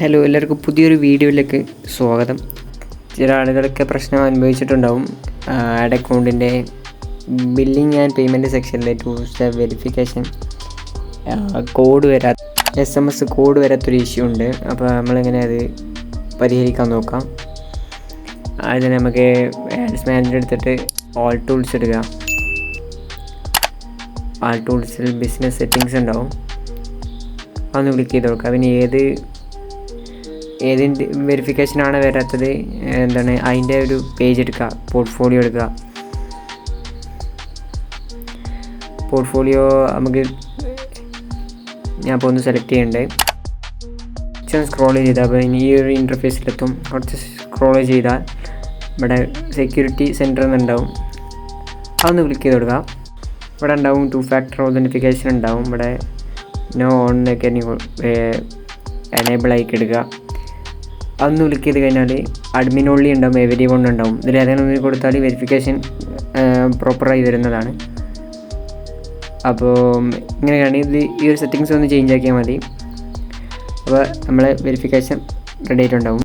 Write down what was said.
Hello എല്ലാവർക്കും പുതിയൊരു വീഡിയോയിലേക്ക് സ്വാഗതം. ചില ആളുകളൊക്കെ പ്രശ്നം അനുഭവിച്ചിട്ടുണ്ടാവും. ആഡ് അക്കൗണ്ടിന്റെ ബില്ലിംഗ് ആൻഡ് പേയ്മെന്റ് സെക്ഷനിലെ ടു സ്റ്റെപ്പ് വെരിഫിക്കേഷൻ കോഡ് വരാത്ത എസ് എം എസ് കോഡ് വരാത്തൊരു ഇഷ്യൂ ഉണ്ട്. അപ്പോൾ നമ്മളിങ്ങനെ അത് പരിഹരിക്കാൻ നോക്കാം. അതിന് നമുക്ക് ആഡ്സ് മാനേജർ എടുത്തിട്ട് ഓൾ ടൂൾസ് എടുക്കുക ആൾ ടൂൾസിൽ ബിസിനസ് സെറ്റിങ്സ് ഉണ്ടാവും. അതൊന്ന് ക്ലിക്ക് ചെയ്ത് കൊടുക്കുക പിന്നെ ഏത് ഏതിന്റെ വെരിഫിക്കേഷനാണ് വരാത്തത്? എന്താണ്? അതിന്റെ ഒരു പേജ് എടുക്കുക. പോർട്ട്ഫോളിയോ എടുക്കുക. പോർട്ട്ഫോളിയോ നമുക്ക് ഞാൻ ഇപ്പോൾ ഒന്ന് സെലക്ട് ചെയ്യണ്ടേ. കുറച്ച് സ്ക്രോൾ ചെയ്താൽ അപ്പോൾ ഈ ഒരു ഇന്റർഫേസിലെത്തും കുറച്ച് സ്ക്രോൾ ചെയ്താൽ ഇവിടെ സെക്യൂരിറ്റി സെന്റർ എന്നുണ്ടാവും. അതൊന്ന് ക്ലിക്ക് ചെയ്ത് കൊടുക്കുക ഇവിടെ ഉണ്ടാവും ടു ഫാക്ടർ ഓതന്റിഫിക്കേഷൻ ഉണ്ടാവും. ഇവിടെ നോ ഓൺ ഓണിനൊക്കെ എനേബിൾ ആക്കി എടുക്കുക. അതൊന്ന് ക്ലിക്ക് ചെയ്ത് കഴിഞ്ഞാൽ അഡ്മിൻ ഓൺലി ഉണ്ടാവും എവരി വൺ ഉണ്ടാവും. ഇതിൽ ഏതെങ്കിലും ഒന്നിൽ കൊടുത്താൽ വെരിഫിക്കേഷൻ പ്രോപ്പറായി വരുന്നതാണ്. അപ്പോൾ ഇങ്ങനെയാണ് ഇത് ഈ ഒരു സെറ്റിങ്സ് ഒന്ന് ചേഞ്ച് ആക്കിയാൽ മതി. അപ്പോൾ നമ്മൾ വെരിഫിക്കേഷൻ റെഡി ആയിട്ടുണ്ടാവും.